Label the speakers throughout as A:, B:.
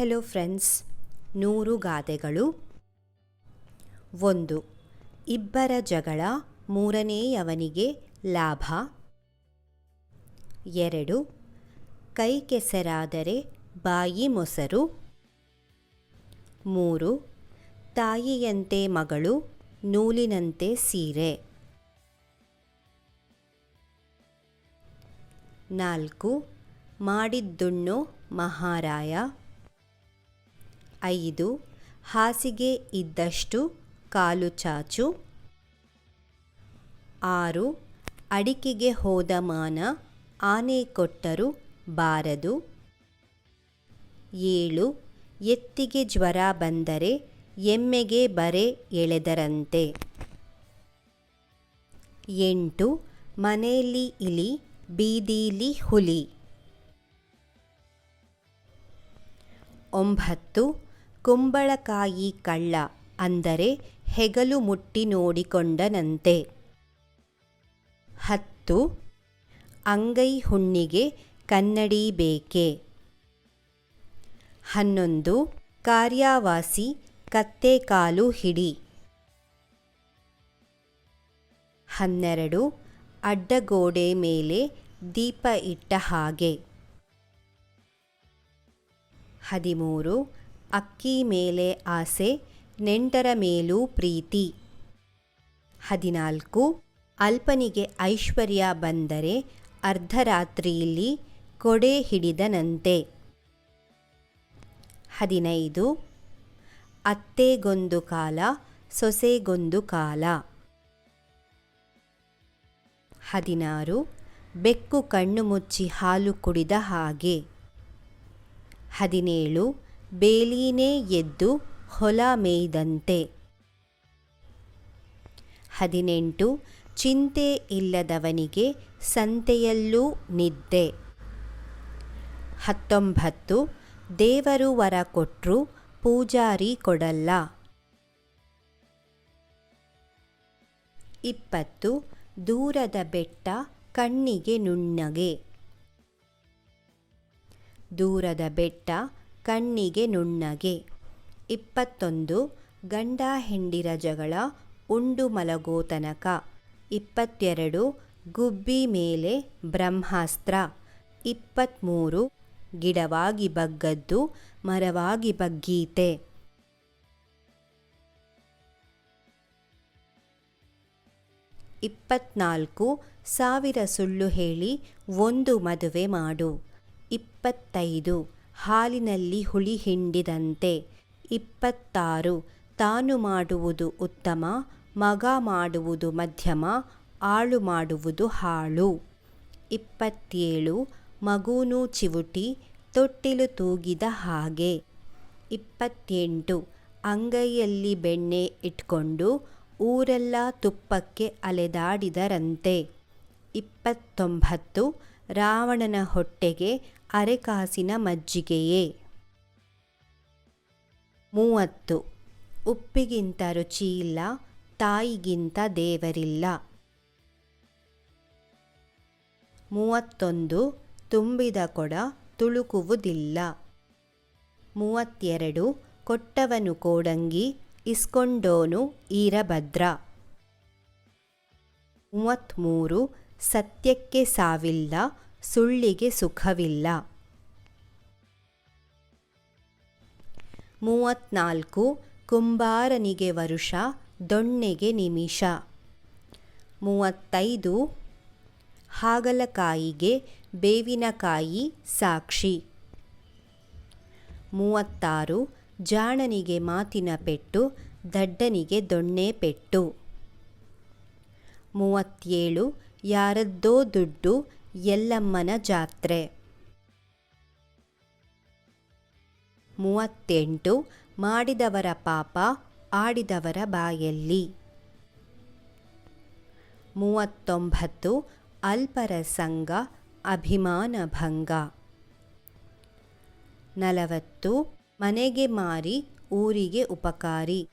A: Hello friends ನೂರು ಗಾದೆಗಳು. ಒಂದು, ಇಬ್ಬರ ಜಗಳ ಮೂರನೆಯವನಿಗೆ ಲಾಭ. ಎರಡು, ಕೈ ಕೆಸರಾದರೆ ಬಾಯಿ ಮೊಸರು. ಮೂರು, ತಾಯಿಯಂತೆ ಮಗಳು ನೂಲಿನಂತೆ ಸೀರೆ. ನಾಲ್ಕು, ಮಾಡಿದ್ದುಣ್ಣು ಮಹಾರಾಯ. ಐದು, ಹಾಸಿಗೆ ಇದ್ದಷ್ಟು ಕಾಲು ಚಾಚು. ಆರು, ಅಡಿಕೆಗೆ ಹೋದ ಮಾನ ಆನೆ ಕೊಟ್ಟರು ಬಾರದು. ಏಳು, ಎತ್ತಿಗೆ ಜ್ವರ ಬಂದರೆ ಎಮ್ಮೆಗೆ ಬರೆ ಎಳೆದರಂತೆ. ಎಂಟು, ಮನೆಯಲ್ಲಿ ಇಲಿ, ಬೀದೀಲಿ ಹುಲಿ. ಒಂಬತ್ತು ಕುಂಬಳಕಾಯಿ ಕಳ್ಳ ಅಂದರೆ ಹೆಗಲು ಮುಟ್ಟಿ ನೋಡಿಕೊಂಡನಂತೆ. ಹತ್ತು, ಅಂಗೈ ಹುಣ್ಣಿಗೆ ಕನ್ನಡಿ ಬೇಕೆ? ಹನ್ನೊಂದು, ಕಾರ್ಯಾವಾಸಿ ಕತ್ತೆ ಕಾಲು ಹಿಡಿ. ಹನ್ನೆರಡು ಅಡ್ಡಗೋಡೆ ಮೇಲೆ ದೀಪ ಇಟ್ಟ ಹಾಗೆ. ಹದಿಮೂರು ಅಕ್ಕಿ ಮೇಲೆ ಆಸೆ, ನೆಂಟರ ಮೇಲೂ ಪ್ರೀತಿ. ಹದಿನಾಲ್ಕು, ಅಲ್ಪನಿಗೆ ಐಶ್ವರ್ಯ ಬಂದರೆ ಅರ್ಧರಾತ್ರಿಯಲ್ಲಿ ಕೊಡೆ ಹಿಡಿದನಂತೆ. ಹದಿನೈದು, ಅತ್ತೆಗೊಂದು ಕಾಲ, ಸೊಸೆಗೊಂದು ಕಾಲ. ಹದಿನಾರು, ಬೆಕ್ಕು ಕಣ್ಣು ಮುಚ್ಚಿ ಹಾಲು ಕುಡಿದ ಹಾಗೆ. ಹದಿನೇಳು ಬೇಲಿನೇ ಎದ್ದು ಹೊಲ ಮೇಯ್ದಂತೆ. ಹದಿನೆಂಟು, ಚಿಂತೆ ಇಲ್ಲದವನಿಗೆ ಸಂತೆಯಲ್ಲೂ ನಿದ್ದೆ. ಹತ್ತೊಂಬತ್ತು, ದೇವರು ವರ ಕೊಟ್ರು ಪೂಜಾರಿ ಕೊಡಲ್ಲ. ಇಪ್ಪತ್ತು, ದೂರದ ಬೆಟ್ಟ ಕಣ್ಣಿಗೆ ನುಣ್ಣಗೆ. ದೂರದ ಬೆಟ್ಟ ಕಣ್ಣಿಗೆ ನುಣ್ಣಗೆ. ಇಪ್ಪತ್ತೊಂದು, ಗಂಡ ಹೆಂಡಿರ ಜಗಳ, ಉಂಡು ಮಲಗೋ ತನಕ. ಇಪ್ಪತ್ತೆರಡು, ಗುಬ್ಬಿ ಮೇಲೆ ಬ್ರಹ್ಮಾಸ್ತ್ರ. ಇಪ್ಪತ್ತ್ಮೂರು ಗಿಡವಾಗಿ ಬಗ್ಗದ್ದು, ಮರವಾಗಿ ಬಗ್ಗೀತೆ. ಇಪ್ಪತ್ನಾಲ್ಕು, ಸಾವಿರ ಸುಳ್ಳು ಹೇಳಿ ಒಂದು ಮದುವೆ ಮಾಡು. ಇಪ್ಪತ್ತೈದು ಹಾಲಿನಲ್ಲಿ ಹುಳಿ ಹಿಂಡಿದಂತೆ ಇಪ್ಪತ್ತಾರು. ತಾನು ಮಾಡುವುದು ಉತ್ತಮ, ಮಗ ಮಾಡುವುದು ಮಧ್ಯಮ, ಆಳು ಮಾಡುವುದು ಹಾಳು. ಇಪ್ಪತ್ತೇಳು. ಮಗೂನು ಚಿವುಟಿ, ತೊಟ್ಟಿಲು ತೂಗಿದ ಹಾಗೆ. ಇಪ್ಪತ್ತೆಂಟು. ಅಂಗೈಯಲ್ಲಿ ಬೆಣ್ಣೆ ಇಟ್ಕೊಂಡು ಊರೆಲ್ಲ ತುಪ್ಪಕ್ಕೆ ಅಲೆದಾಡಿದರಂತೆ. ಇಪ್ಪತ್ತೊಂಬತ್ತು. ರಾವಣನ ಹೊಟ್ಟೆಗೆ ಅರೆಕಾಸಿನ ಮಜ್ಜಿಗೆಯೇ? ಮೂವತ್ತು. ಉಪ್ಪಿಗಿಂತ ರುಚಿಯಿಲ್ಲ ತಾಯಿಗಿಂತ ದೇವರಿಲ್ಲ. ಮೂವತ್ತೊಂದು. ತುಂಬಿದ ಕೊಡ ತುಳುಕುವುದಿಲ್ಲ. ಮೂವತ್ತೆರಡು. ಕೊಟ್ಟವನು ಕೋಡಂಗಿ, ಇಸ್ಕೊಂಡೋನು ಈರಭದ್ರ. ಮೂವತ್ತ್ಮೂರು. ಸತ್ಯಕ್ಕೆ ಸಾವಿಲ್ಲ ಸುಳ್ಳಿಗೆ ಸುಖವಿಲ್ಲ. ಮೂವತ್ತ್ನಾಲ್ಕು ಕುಂಬಾರನಿಗೆ ವರುಷ, ದೊಣ್ಣೆಗೆ ನಿಮಿಷ. ಮೂವತ್ತೈದು, ಹಾಗಲಕಾಯಿಗೆ ಬೇವಿನಕಾಯಿ ಸಾಕ್ಷಿ. ಮೂವತ್ತಾರು, ಜಾಣನಿಗೆ ಮಾತಿನ ಪೆಟ್ಟು, ದಡ್ಡನಿಗೆ ದೊಣ್ಣೆ ಪೆಟ್ಟು. ಮೂವತ್ತೇಳು, ಯಾರದ್ದೋ ದುಡ್ಡು ಎಲ್ಲಮ್ಮನ ಜಾತ್ರೆ. ಮೂವತ್ತೆಂಟು, ಮಾಡಿದವರ ಪಾಪ, ಆಡಿದವರ ಬಾಯಲ್ಲಿ. ಮೂವತ್ತೊಂಬತ್ತು, ಅಲ್ಪರ ಸಂಘ, ಅಭಿಮಾನ ಭಂಗ. ನಲವತ್ತು, ಮನೆಗೆ ಮಾರಿ, ಊರಿಗೆ ಉಪಕಾರಿ.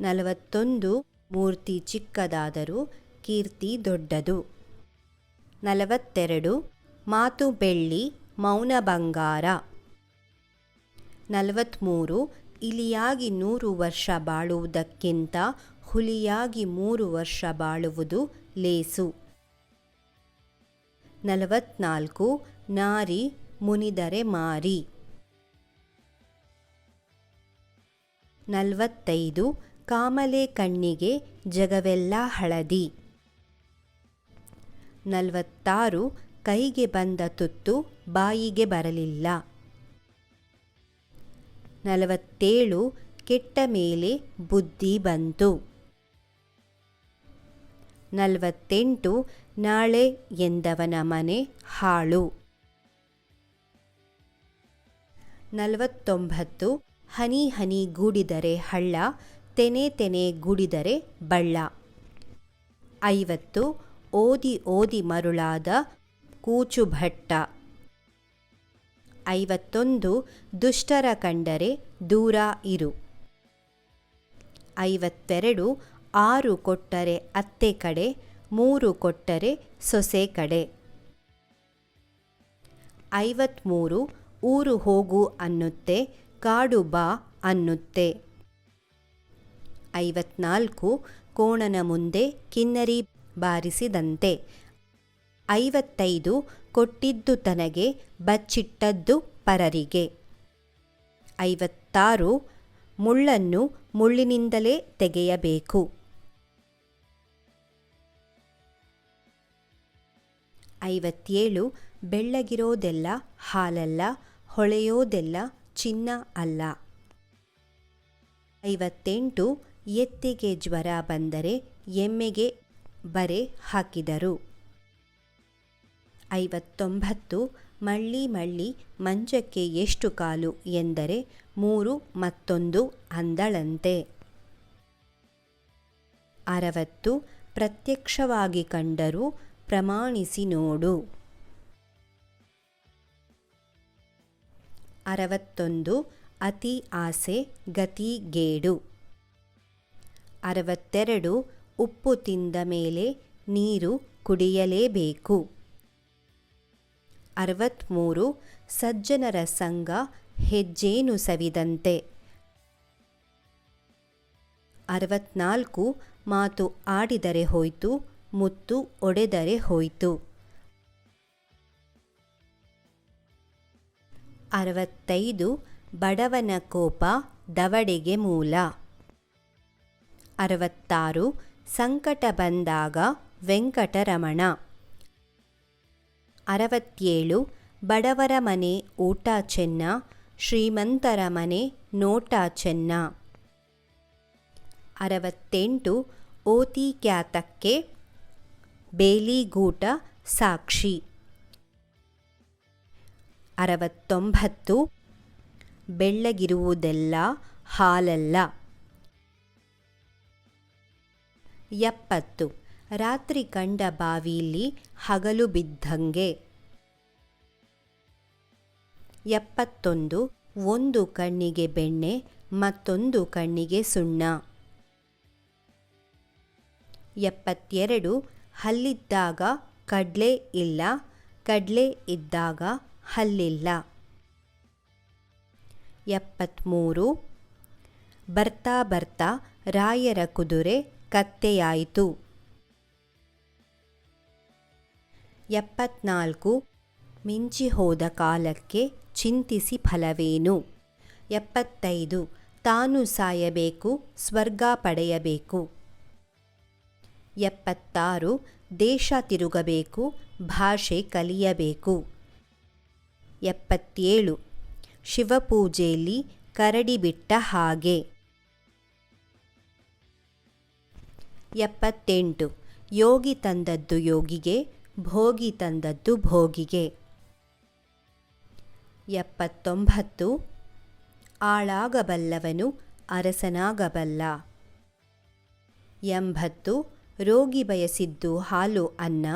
A: ನಲವತ್ತೊಂದು, ಮೂರ್ತಿ ಚಿಕ್ಕದಾದರೂ, ಕೀರ್ತಿ ದೊಡ್ಡದು. ನಲವತ್ತೆರಡು, ಮಾತು ಬೆಳ್ಳಿ, ಮೌನ ಬಂಗಾರ. ನಲವತ್ತ್ಮೂರು ಇಲಿಯಾಗಿ ನೂರು ವರ್ಷ ಬಾಳುವುದಕ್ಕಿಂತ ಹುಲಿಯಾಗಿ ಮೂರು ವರ್ಷ ಬಾಳುವುದು ಲೇಸು. ನಲವತ್ನಾಲ್ಕು, ನಾರಿ, ಮುನಿದರೆ ಮಾರಿ. ನಲವತ್ತೈದು, ಕಾಮಲೆ ಕಣ್ಣಿಗೆ ಜಗವೆಲ್ಲ ಹಳದಿ. ನಲವತ್ತಾರು ಕೈಗೆ ಬಂದ ತುತ್ತು ಬಾಯಿಗೆ ಬರಲಿಲ್ಲ. ನಲವತ್ತೇಳು ಕೆಟ್ಟ ಮೇಲೆ ಬುದ್ಧಿ ಬಂತು. ನಲವತ್ತೆಂಟು ನಾಳೆ ಎಂದವನ ಮನೆ ಹಾಳು. ನಲವತ್ತೊಂಬತ್ತು ಹನಿ ಹನಿ ಗೂಡಿದರೆ ಹಳ್ಳ, ತೆನೆ ತೆನೆ ಗೂಡಿದರೆ ಬಳ್ಳ. ಐವತ್ತು ಓದಿ ಓದಿ ಮರುಳಾದ ಕೂಚುಭಟ್ಟ. ಐವತ್ತೊಂದು, ದುಷ್ಟರ ಕಂಡರೆ ದೂರ ಇರು. ಐವತ್ತೆರಡು, ಆರು ಕೊಟ್ಟರೆ ಅತ್ತೆ ಕಡೆ, ಮೂರು ಕೊಟ್ಟರೆ ಸೊಸೆ ಕಡೆ. ಐವತ್ಮೂರು, ಊರು ಹೋಗು ಅನ್ನುತ್ತೆ, ಕಾಡು ಬಾ ಅನ್ನುತ್ತೆ. ಐವತ್ನಾಲ್ಕು, ಕೋಣನ ಮುಂದೆ ಕಿನ್ನರಿ ಬಾರಿಸಿದಂತೆ. ಐವತ್ತೈದು ಕೊಟ್ಟಿದ್ದು ತನಗೆ ಬಚ್ಚಿಟ್ಟದ್ದು ಪರರಿಗೆ. ಐವತ್ತಾರು ಮುಳ್ಳನ್ನು ಮುಳ್ಳಿನಿಂದಲೇ ತೆಗೆಯಬೇಕು. ಐವತ್ತೇಳು ಬೆಳ್ಳಗಿರೋದೆಲ್ಲ ಹಾಲಲ್ಲ, ಹೊಳೆಯೋದೆಲ್ಲ ಚಿನ್ನ ಅಲ್ಲ. ಐವತ್ತೆಂಟು ಎತ್ತಿಗೆ ಜ್ವರ ಬಂದರೆ ಎಮ್ಮೆಗೆ ಬರೆ ಹಾಕಿದರು. ಐವತ್ತೊಂಬತ್ತು, ಮಳ್ಳಿ ಮಳ್ಳಿ ಮಂಚಕ್ಕೆ ಎಷ್ಟು ಕಾಲು ಎಂದರೆ ಮೂರು ಮತ್ತೊಂದು ಅಂದಳಂತೆ. ಅರವತ್ತು, ಪ್ರತ್ಯಕ್ಷವಾಗಿ ಕಂಡರೂ ಪ್ರಮಾಣಿಸಿ ನೋಡು. ಅರವತ್ತೊಂದು, ಅತಿ ಆಸೆ ಗತಿಗೇಡು ಅರವತ್ತೆರಡು ಉಪ್ಪು ತಿಂದ ಮೇಲೆ ನೀರು ಕುಡಿಯಲೇಬೇಕು. ಅರವತ್ತ್ಮೂರು ಸಜ್ಜನರ ಸಂಘ ಹೆಜ್ಜೇನು ಸವಿದಂತೆ. ಅರವತ್ನಾಲ್ಕು, ಮಾತು ಆಡಿದರೆ ಹೋಯ್ತು, ಮುತ್ತು ಒಡೆದರೆ ಹೋಯ್ತು. ಅರವತ್ತೈದು, ಬಡವನ ಕೋಪ ದವಡೆಗೆ ಮೂಲ. ಅರವತ್ತಾರು ಸಂಕಟ ಬಂದಾಗ ವೆಂಕಟರಮಣ. ಅರವತ್ತೇಳು, ಬಡವರ ಮನೆ ಊಟ ಚೆನ್ನ ಶ್ರೀಮಂತರ ಮನೆ ನೋಟ ಚೆನ್ನ. ಅರವತ್ತೆಂಟು, ಓತಿ ಖ್ಯಾತಕ್ಕೆ ಬೇಲಿಗೂಟ ಸಾಕ್ಷಿ. ಅರವತ್ತೊಂಬತ್ತು, ಬೆಳ್ಳಗಿರುವುದೆಲ್ಲ ಹಾಲಲ್ಲ. ಎಪ್ಪತ್ತು. ರಾತ್ರಿ ಕಂಡ ಬಾವಿಲಿ ಹಗಲು ಬಿದ್ದಂಗೆ. ಎಪ್ಪತ್ತೊಂದು, ಒಂದು ಕಣ್ಣಿಗೆ ಬೆಣ್ಣೆ, ಮತ್ತೊಂದು ಕಣ್ಣಿಗೆ ಸುಣ್ಣ. ಎಪ್ಪತ್ತೆರಡು, ಹಲ್ಲಿದ್ದಾಗ ಕಡ್ಲೆ ಇಲ್ಲ, ಕಡ್ಲೆ ಇದ್ದಾಗ ಹಲ್ಲಿಲ್ಲ. ಎಪ್ಪತ್ತ್ಮೂರು ಬರ್ತಾ ಬರ್ತಾ ರಾಯರ ಕುದುರೆ ಕತ್ತೆಯಾಯಿತು. ಎಪ್ಪತ್ನಾಲ್ಕು, ಮಿಂಚಿ ಹೋದ ಕಾಲಕ್ಕೆ ಚಿಂತಿಸಿ ಫಲವೇನು? ಎಪ್ಪತ್ತೈದು, ತಾನು ಸಾಯಬೇಕು, ಸ್ವರ್ಗ ಪಡೆಯಬೇಕು. ಎಪ್ಪತ್ತಾರು, ದೇಶ ತಿರುಗಬೇಕು, ಭಾಷೆ ಕಲಿಯಬೇಕು. ಎಪ್ಪತ್ತೇಳು, ಶಿವಪೂಜೆಯಲ್ಲಿ ಕರಡಿಬಿಟ್ಟ ಹಾಗೆ. ಎಪ್ಪತ್ತೆಂಟು. ಯೋಗಿ ತಂದದ್ದು ಯೋಗಿಗೆ, ಭೋಗಿ ತಂದದ್ದು ಭೋಗಿಗೆ. ಎಪ್ಪತ್ತೊಂಬತ್ತು. ಆಳಾಗಬಲ್ಲವನು ಅರಸನಾಗಬಲ್ಲ. ಎಂಬತ್ತು. ರೋಗಿ ಬಯಸಿದ್ದು ಹಾಲು ಅನ್ನ,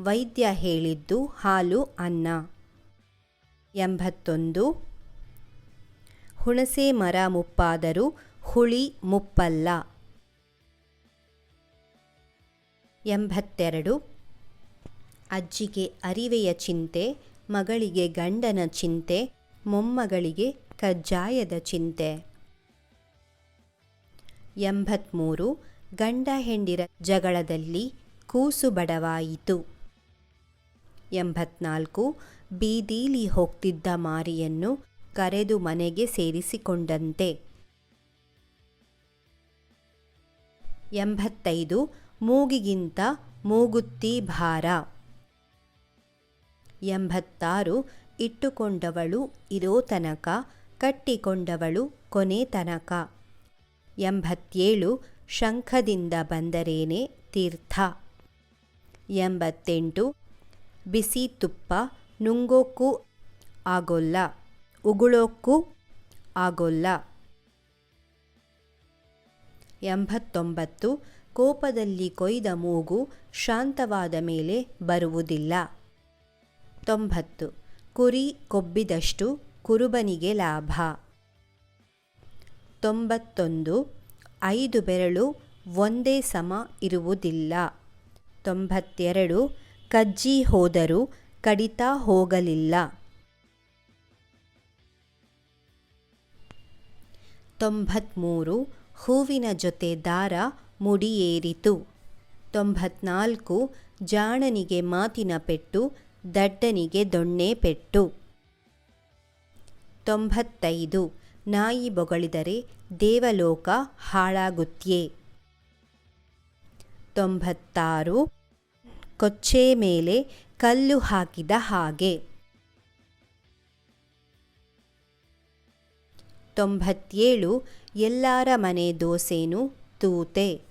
A: ವೈದ್ಯ ಹೇಳಿದ್ದು ಹಾಲು ಅನ್ನ. ಎಂಬತ್ತೊಂದು. ಹುಣಸೆ ಮರ ಮುಪ್ಪಾದರೂ ಹುಳಿ ಮುಪ್ಪಲ್ಲ. ಎಂಬತ್ತೆರಡು. ಅಜ್ಜಿಗೆ ಅರಿವೆಯ ಚಿಂತೆ, ಮಗಳಿಗೆ ಗಂಡನ ಚಿಂತೆ, ಮೊಮ್ಮಗಳಿಗೆ ಕಜ್ಜಾಯದ ಚಿಂತೆ. ಎಂಬತ್ತ್ಮೂರು ಗಂಡ ಹೆಂಡಿರ ಜಗಳದಲ್ಲಿ ಕೂಸು ಬಡವಾಯಿತು. ಎಂಬತ್ನಾಲ್ಕು. ಬೀದೀಲಿ ಹೋಗ್ತಿದ್ದ ಮಾರಿಯನ್ನು ಕರೆದು ಮನೆಗೆ ಸೇರಿಸಿಕೊಂಡಂತೆ. ಎಂಬತ್ತೈದು. ಮೂಗಿಗಿಂತ ಮೂಗುತ್ತಿ ಭಾರ. ಎಂಬತ್ತಾರು, ಇಟ್ಟುಕೊಂಡವಳು ಇರೋ ತನಕ, ಕಟ್ಟಿಕೊಂಡವಳು ಕೊನೆ ತನಕ. ಎಂಬತ್ತೇಳು, ಶಂಖದಿಂದ ಬಂದರೇನೆ ತೀರ್ಥ. ಎಂಬತ್ತೆಂಟು, ಬಿಸಿ ತುಪ್ಪ ನುಂಗೋಕ್ಕೂ ಆಗೋಲ್ಲ ಉಗುಳೋಕ್ಕೂ ಆಗೋಲ್ಲ. ಎಂಬತ್ತೊಂಬತ್ತು ಕೋಪದಲ್ಲಿ ಕೊಯ್ದ ಮೂಗು ಶಾಂತವಾದ ಮೇಲೆ ಬರುವುದಿಲ್ಲ. ತೊಂಬತ್ತು. ಕುರಿ ಕೊಬ್ಬಿದಷ್ಟು ಕುರುಬನಿಗೆ ಲಾಭ. ತೊಂಬತ್ತೊಂದು. ಐದು ಬೆರಳು ಒಂದೇ ಸಮ ಇರುವುದಿಲ್ಲ. ತೊಂಬತ್ತೆರಡು. ಕಜ್ಜಿ ಹೋದರೂ ಕಡಿತ ಹೋಗಲಿಲ್ಲ. ತೊಂಬತ್ತ್ಮೂರು ಹೂವಿನ ಜೊತೆ ದಾರ ಮುಡಿಯೇರಿತು. ತೊಂಬತ್ನಾಲ್ಕು ಜಾಣನಿಗೆ ಮಾತಿನ ಪೆಟ್ಟು, ದಡ್ಡನಿಗೆ ದೊಣ್ಣೆ ಪೆಟ್ಟು. ತೊಂಬತ್ತೈದು ನಾಯಿ ಬೊಗಳಿದರೆ ದೇವಲೋಕ ಹಾಳಾಗುತ್ತೇ ತೊಂಬತ್ತಾರು ಕೊಚ್ಚೆ ಮೇಲೆ ಕಲ್ಲು ಹಾಕಿದ ಹಾಗೆ. ತೊಂಬತ್ತೇಳು ಎಲ್ಲಾರ ಮನೆ ದೋಸೆನು ತೂತೆ.